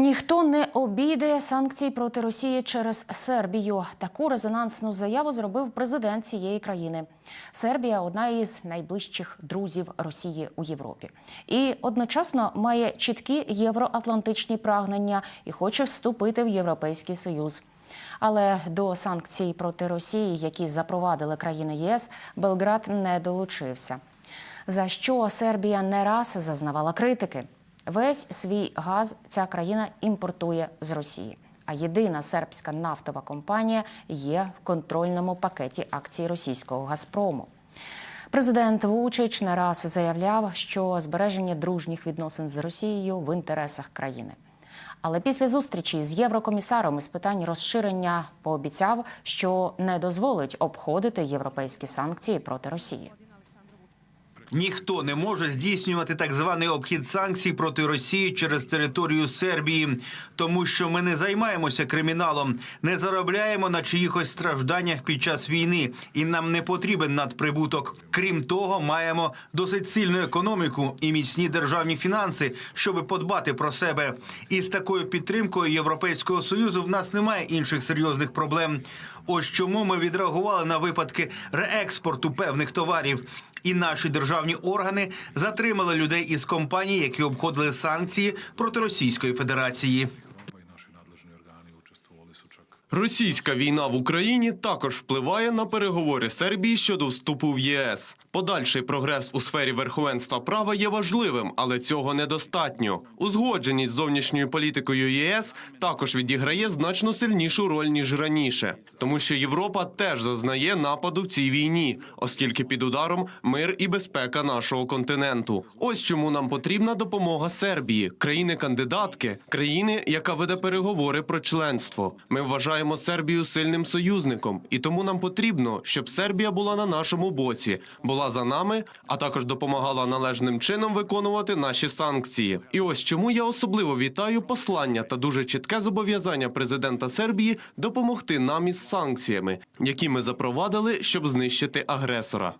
Ніхто не обійде санкцій проти Росії через Сербію. Таку резонансну заяву зробив президент цієї країни. Сербія одна із найближчих друзів Росії у Європі, і одночасно має чіткі євроатлантичні прагнення і хоче вступити в Європейський Союз. Але до санкцій проти Росії, які запровадили країни ЄС, Белград не долучився. За що Сербія не раз зазнавала критики. Весь свій газ ця країна імпортує з Росії. А єдина сербська нафтова компанія є в контрольному пакеті акцій російського Газпрому. Президент Вучич не раз заявляв, що збереження дружніх відносин з Росією в інтересах країни. Але після зустрічі з єврокомісаром із питань розширення пообіцяв, що не дозволить обходити європейські санкції проти Росії. Ніхто не може здійснювати так званий обхід санкцій проти Росії через територію Сербії, тому що ми не займаємося криміналом, не заробляємо на чиїхось стражданнях під час війни, і нам не потрібен надприбуток. Крім того, маємо досить сильну економіку і міцні державні фінанси, щоб подбати про себе. І з такою підтримкою Європейського союзу в нас немає інших серйозних проблем. Ось чому ми відреагували на випадки реекспорту певних товарів. І наші державні органи затримали людей із компаній, які обходили санкції проти Російської Федерації. Російська війна в Україні також впливає на переговори Сербії щодо вступу в ЄС. Подальший прогрес у сфері верховенства права є важливим, але цього недостатньо. Узгодженість з зовнішньою політикою ЄС також відіграє значно сильнішу роль ніж раніше, тому що Європа теж зазнає нападу в цій війні, оскільки під ударом мир і безпека нашого континенту. Ось чому нам потрібна допомога Сербії, країни-кандидатки, країни, яка веде переговори про членство. Ми вважаємо Сербію сильним союзником, і тому нам потрібно, щоб Сербія була на нашому боці, була за нами, а також допомагала належним чином виконувати наші санкції. І ось чому я особливо вітаю послання та дуже чітке зобов'язання президента Сербії допомогти нам із санкціями, які ми запровадили, щоб знищити агресора.